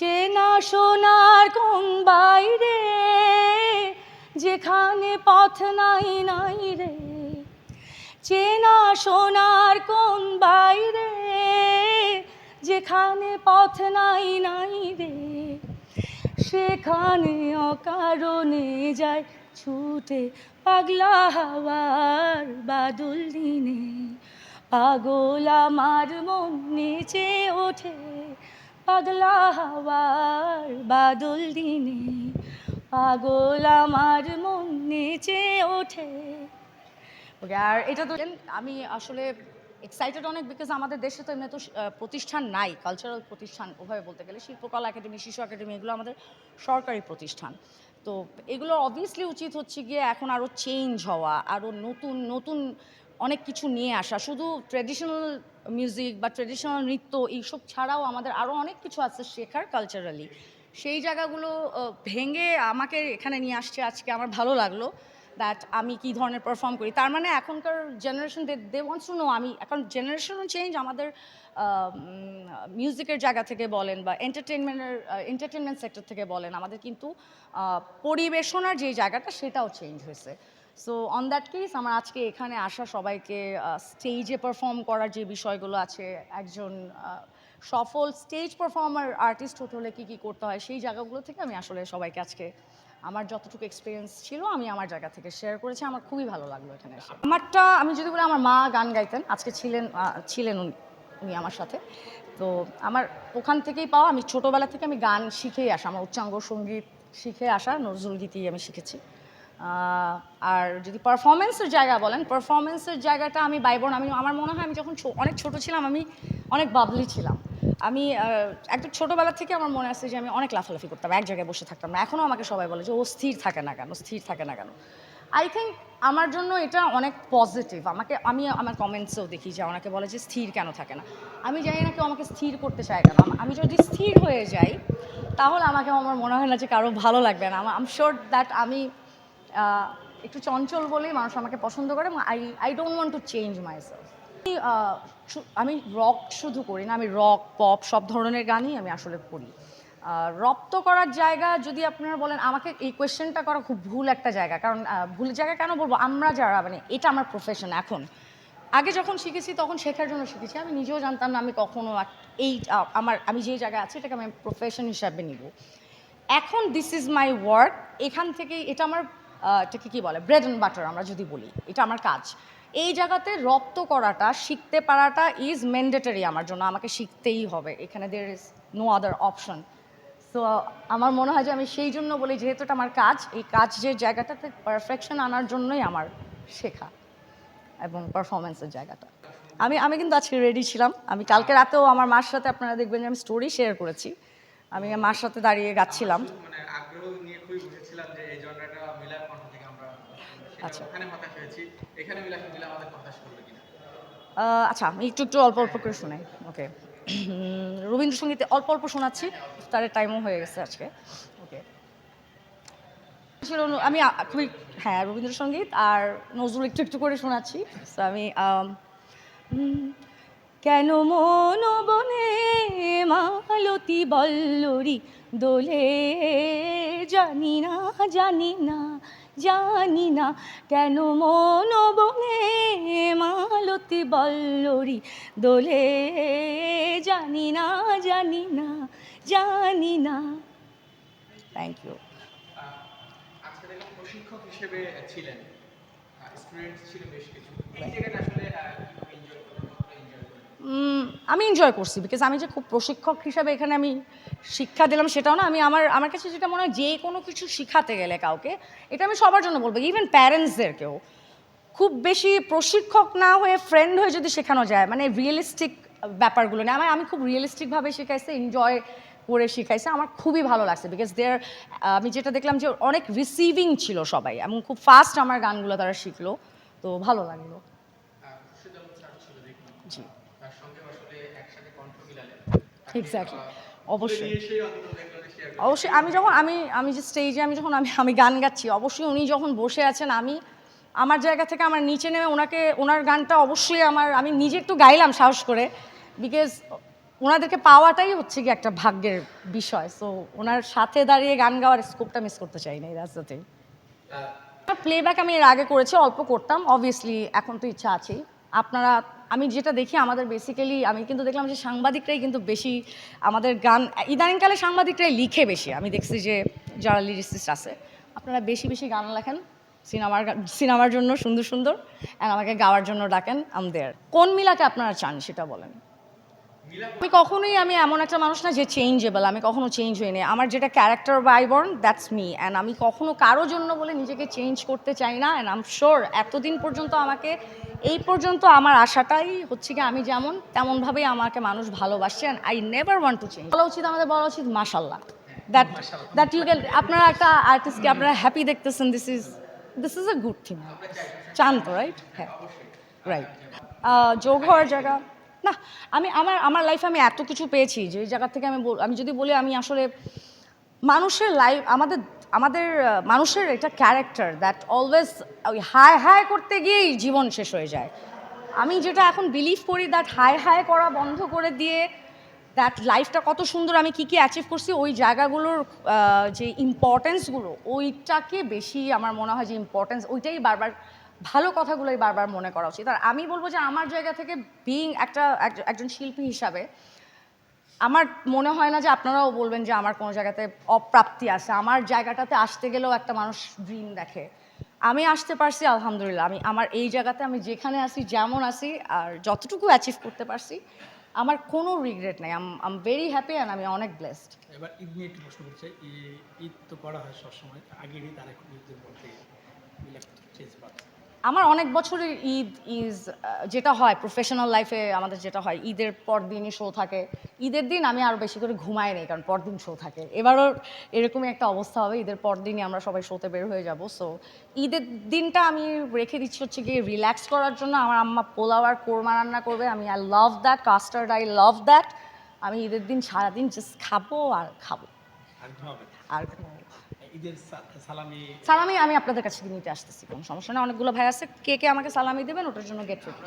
চেনা সোনার কোন বাইরে, যেখানে পথ নাই নাই রে। চেনা সোনার কোন বাইরে, যেখানে পথ নাই নাই রে। সেখানে অকারণে যায় ছুটে পাগলা হাওয়ার বাদুল দিনে। পাগল আমার মন নেচে ওঠে পাগলা হাওয়ার বাদল দিনে, পাগল আমার মন নেচে ওঠে। আর এটা তো আমি আসলে এক্সাইটেড অনেক বিকজ আমাদের দেশে তো এমনি তো প্রতিষ্ঠান নাই কালচারাল প্রতিষ্ঠান ওভাবে বলতে গেলে, শিল্পকলা একাডেমি শিশু একাডেমি এগুলো আমাদের সরকারি প্রতিষ্ঠান। তো এগুলো অবভিয়াসলি উচিত হচ্ছে গিয়ে এখন আরও চেঞ্জ হওয়া আরও নতুন নতুন অনেক কিছু নিয়ে আসা। শুধু ট্র্যাডিশনাল মিউজিক বা ট্র্যাডিশনাল নৃত্য এইসব ছাড়াও আমাদের আরও অনেক কিছু আছে শেখার কালচারালি সেই জায়গাগুলো ভেঙে আমাকে এখানে নিয়ে আসছে আজকে আমার ভালো লাগল দ্যাট আমি কি ধরনের পারফর্ম করি। তার মানে এখনকার generation they they wants to know আমি, এখন জেনারেশনও চেঞ্জ আমাদের মিউজিকের জায়গা থেকে বলেন বা এন্টারটেনমেন্টের এন্টারটেনমেন্ট সেক্টর থেকে বলেন, আমাদের কিন্তু পরিবেশনার যে জায়গাটা সেটাও চেঞ্জ হয়েছে। সো অন দ্যাট কেস আমার আজকে এখানে আসা সবাইকে স্টেজে পারফর্ম করার যে বিষয়গুলো আছে, একজন সফল স্টেজ পারফর্মার আর্টিস্ট হতে হলে কী কী করতে হয়, সেই জায়গাগুলো থেকে আমি আসলে সবাইকে আজকে, আমার যতটুকু এক্সপিরিয়েন্স ছিল, আমি আমার জায়গা থেকে শেয়ার করেছি। আমার খুবই ভালো লাগল এখানে আমারটা, আমি যদি বলি, আমার মা গান গাইতেন। আজকে ছিলেন ছিলেন উনি উনি আমার সাথে। তো, আমার ওখান থেকেই পাওয়া, আমি ছোটোবেলা থেকে আমি গান শিখেই আসা, আমার উচ্চাঙ্গ সংগীত শিখে আসা, নজরুল গীতি আমি শিখেছি। আর যদি পারফরমেন্সের জায়গা বলেন পারফরমেন্সের জায়গাটা আমি বাইবন আমি, আমার মনে হয় আমি যখন অনেক ছোট ছিলাম, আমি অনেক বাবলি ছিলাম। আমি একদম ছোটোবেলা থেকে আমার মনে আছে যে আমি অনেক লাফালাফি করতাম, এক জায়গায় বসে থাকতাম না। এখনও আমাকে সবাই বলে যে, ও স্থির থাকে না কেন, স্থির থাকে না কেন? আই থিঙ্ক আমার জন্য এটা অনেক পজিটিভ আমাকে, আমি আমার কমেন্টসেও দেখি যে আমাকে বলে যে, স্থির কেন থাকে না? আমি জানি না কেউ আমাকে স্থির করতে চায় কেন। আমি যদি স্থির হয়ে যাই, তাহলে আমাকে, আমার মনে হয় না যে কারও ভালো লাগবে না। আম শিওর দ্যাট আমি একটু চঞ্চল বলেই মানুষ আমাকে পছন্দ করে I I don't want to change myself আমি রক শুধু করি না, আমি রক পপ সব ধরনের গানই আমি আসলে করি। রপ্ত করার জায়গা যদি আপনারা বলেন, আমাকে এই কোয়েশ্চেনটা করা খুব ভুল একটা জায়গা। কারণ ভুল জায়গা কেন বলব? আমরা যারা মানে এটা আমার প্রফেশন এখন। আগে যখন শিখেছি, তখন শেখার জন্য শিখেছি। আমি নিজেও জানতাম না আমি কখনো এই আমার, আমি যে জায়গায় আছি, এটাকে আমি প্রফেশন হিসাবে নিব। এখন দিস ইজ মাই ওয়ার্ক এখান থেকে এটা আমার এটাকে কী বলে? ব্রেড অ্যান্ড বাটার আমরা যদি বলি, এটা আমার কাজ। এই জায়গাতে রপ্ত করাটা, শিখতে পারাটা ইজ ম্যান্ডেটারি আমার জন্য, আমাকে শিখতেই হবে। এখানে there is no other option so আমার মনে হয় যে আমি সেই জন্য বলি, যেহেতু এটা আমার কাজ, এই কাজ যে জায়গাটাতে পারফেকশন আনার জন্যই আমার শেখা এবং পারফরমেন্সের জায়গাটা। আমি আমি কিন্তু আজকে রেডি ছিলাম। আমি কালকে রাতেও আমার মার সাথে আপনারা দেখবেন যে আমি স্টোরি শেয়ার করেছি। আমি মার সাথে দাঁড়িয়ে গাচ্ছিলাম মানে আগ্রহ নিয়ে খুবই বুঝেছিলাম যে এই জনরাটা মিলার কণ্ঠ থেকে আমরা সেটা আচ্ছা। ওখানে হতাশ হয়েছি এখানে মিলে আমাদের হতাশ করবে কিনা? আচ্ছা আমি একটু একটু অল্প অল্প করে শোনাই। ওকে রবীন্দ্রসঙ্গীতে অল্প অল্প শোনাচ্ছি। তার টাইমও হয়ে গেছে আজকে। ওকে ছিল আমি খুবই হ্যাঁ রবীন্দ্রসঙ্গীত আর নজরুল একটু একটু করে শোনাচ্ছি। আমি কেন মন বনে মালতী বল্লরি দোলে জানি না জানি না জানি না কেন মন বনে মালতি বল্লরি দোলে। জানি না জানি না জানি না। থ্যাংক ইউ প্রশিক্ষক হিসেবে ছিলেন। স্টুডেন্ট ছিল বেশ কিছু এই জায়গাটা আসলে এনজয় করলেন এনজয় করলেন উম, আমি এনজয় করছি বিকজ আমি যে খুব প্রশিক্ষক হিসাবে এখানে আমি শিক্ষা দিলাম সেটাও না আমি আমার আমার কাছে যেটা মনে হয় যে কোনো কিছু শিখাতে গেলে কাউকে এটা আমি সবার জন্য বলব ইভেন প্যারেন্টসদেরকেও খুব বেশি প্রশিক্ষক না হয়ে ফ্রেন্ড হয়ে যদি শেখানো যায় মানে রিয়েলিস্টিক ব্যাপারগুলো নিয়ে আমার আমি খুব রিয়েলিস্টিকভাবে শিখাইছি এনজয় করে শিখাইছে আমার খুবই ভালো লাগছে বিকজ দেয়ার আমি যেটা দেখলাম যে অনেক রিসিভিং ছিল সবাই এবং খুব ফাস্ট আমার গানগুলো তারা শিখলো তো ভালো লাগল। জি। এক্স্যাক্টলি অবশ্যই। অবশ্যই আমি যখন আমি আমি যে স্টেজে আমি যখন আমি আমি গান গাচ্ছি অবশ্যই উনি যখন বসে আছেন আমি আমার জায়গা থেকে আমার নিচে নেমে ওনাকে ওনার গানটা অবশ্যই আমার আমি নিজে একটু গাইলাম সাহস করে বিকজ ওনাদেরকে পাওয়াটাই হচ্ছে কি একটা ভাগ্যের বিষয়। সো ওনার সাথে দাঁড়িয়ে গান গাওয়ার স্কোপটা মিস করতে চাই না এই রাস্তাতে প্লেব্যাক আমি এর আগে করেছি অল্প করতাম অবভিয়াসলি এখন তো ইচ্ছা আছেই। আপনারা, আমি যেটা দেখি আমাদের বেসিক্যালি আমি কিন্তু দেখলাম যে সাংবাদিকরাই কিন্তু বেশি আমাদের গান, ইদানিংকালে সাংবাদিকরাই লিখে বেশি। আমি দেখছি যে যারা লিরিসিস্ট আছে, আপনারা বেশি বেশি গান লেখেন। সিনেমার সিনেমার জন্য সুন্দর সুন্দর অ্যান্ড আমাকে গাওয়ার জন্য ডাকেন আম দেয়ার কোন মিলাকে আপনারা চান সেটা বলেন? আমি কখনোই, আমি এমন একটা মানুষ না যে চেঞ্জেবল আমি কখনো চেঞ্জ হইনি আমার যেটা character by born that's me and আমি কখনো কারও জন্য বলে নিজেকে চেঞ্জ করতে চাই না। অ্যান্ড আম শিওর এতদিন পর্যন্ত আমাকে এই পর্যন্ত আমার আশাটাই হচ্ছে কি আমি যেমন তেমনভাবেই আমাকে মানুষ ভালোবাসছে and I never want to change বলা উচিত আমাদের, বলা উচিত মাশাল্লাহ দ্যাট দ্যাট ইউ ক্যান আপনারা একটা আর্টিস্টকে আপনারা হ্যাপি দেখতেছেন this is this is a good thing চান তো রাইট হ্যাঁ রাইট যোগ হওয়ার জায়গা, না, আমি, আমার আমার লাইফে আমি এত কিছু পেয়েছি যে জায়গা থেকে আমি আমি যদি বলি আমি আসলে মানুষের লাইফ আমাদের আমাদের মানুষের এটা ক্যারেক্টার দ্যাট অলওয়েজ ওই হায় হায় করতে গিয়েই জীবন শেষ হয়ে যায়। আমি যেটা এখন বিলিভ করি দ্যাট হায় হায় করা বন্ধ করে দিয়ে দ্যাট লাইফটা কত সুন্দর আমি কী কী অ্যাচিভ করছি, ওই জায়গাগুলোর যে ইম্পর্টেন্সগুলো ওইটাকে বেশি আমার মনে হয় যে ইম্পর্টেন্স ওইটাই বারবার, ভালো কথাগুলোই বারবার মনে করা উচিত। আর আমি বলব যে আমার জায়গা থেকে বিইং একটা একজ- একজন শিল্পী হিসাবে আমার মনে হয় না যে আপনারাও বলবেন যে আমার কোনো জায়গাতে অপ্রাপ্তি আছে। আমার জায়গাটাতে আসতে গেলেও একটা মানুষ ড্রিম দেখে। আমি আসতে পারছি, আলহামদুলিল্লাহ। আমি, আমার এই জায়গাতে আমি যেখানে আসি যেমন আসি আর যতটুকু অ্যাচিভ করতে পারছি, আমার কোনো রিগ্রেট নাই। I'm I'm very happy and আমি অনেক ব্লেসড এবার ঈদ নিয়ে একটু প্রশ্ন ই- ঈদ তো করা হয় সবসময় আগের ঈদ আর এখন ঈদের মধ্যে আমার অনেক বছরের ঈদ ইজ যেটা হয় প্রফেশনাল লাইফে আমাদের যেটা হয় ঈদের পর দিনই শো থাকে। ঈদের দিন আমি আরও বেশি করে ঘুমাই নেই কারণ পরদিন শো থাকে। এবারও এরকমই একটা অবস্থা হবে ঈদের পর দিনই আমরা সবাই শোতে বের হয়ে যাব। সো ঈদের দিনটা আমি রেখে দিচ্ছি হচ্ছে গিয়ে রিল্যাক্স করার জন্য। আমার আম্মা পোলাও আর কোরমা রান্না করবে। আমি I love that custard I love that আমি ঈদের দিন সারাদিন জাস্ট খাব আর খাব। আর ঘুমাবে ঘুমাবো। ঈদের সালামি। সালামি আমি আপনাদের কাছে নিতে আসতেছি কোনো সমস্যা নেই। অনেকগুলো ভাই আছে কে কে আমাকে সালামি দেবেন ওটার জন্য গেট রেডি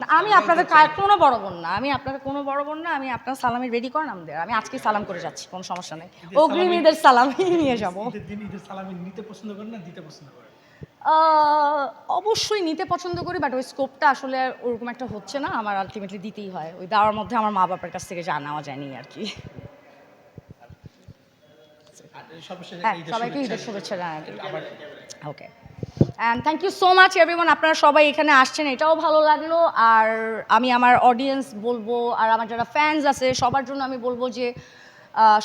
না আমি আপনাদের কোনো বড় বোন না আমি আপনাদের কোনো বড় বোন না আমি আপনার সালামি রেডি করেন আমাদের আমি আজকে সালাম করে যাচ্ছি কোনো সমস্যা নেই। অগ্রিম ঈদের সালামি নিয়ে যাব। ঈদের সালামি নিতে পছন্দ করেন না দিতে পছন্দ করেন? অবশ্যই নিতে পছন্দ করি বাট ওই স্কোপটা আসলে ওরকম একটা হচ্ছে না আমার আলটিমেটলি দিতেই হয়। ওই দেওয়ার মধ্যে আমার মা বাবার কাছ থেকে যা নেওয়া যায়নি আর কি। হ্যাঁ সবাইকে ঈদের শুভেচ্ছা। শুভেচ্ছা okay and thank you so much everyone আপনারা সবাই এখানে আসছেন এটাও ভালো লাগল। আর আমি আমার অডিয়েন্স বলব আর আমার যারা ফ্যান্স আছে সবার জন্য আমি বলব যে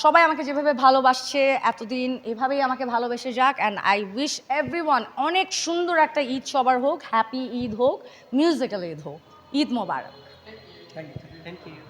সবাই আমাকে যেভাবে ভালোবাসছে এতদিন এভাবেই আমাকে ভালোবেসে যাক। অ্যান্ড আই উইশ এভরিওয়ান অনেক সুন্দর একটা ঈদ সবার হোক হ্যাপি ঈদ হোক মিউজিক্যাল ঈদ হোক। Eid Mubarak. Thank you thank you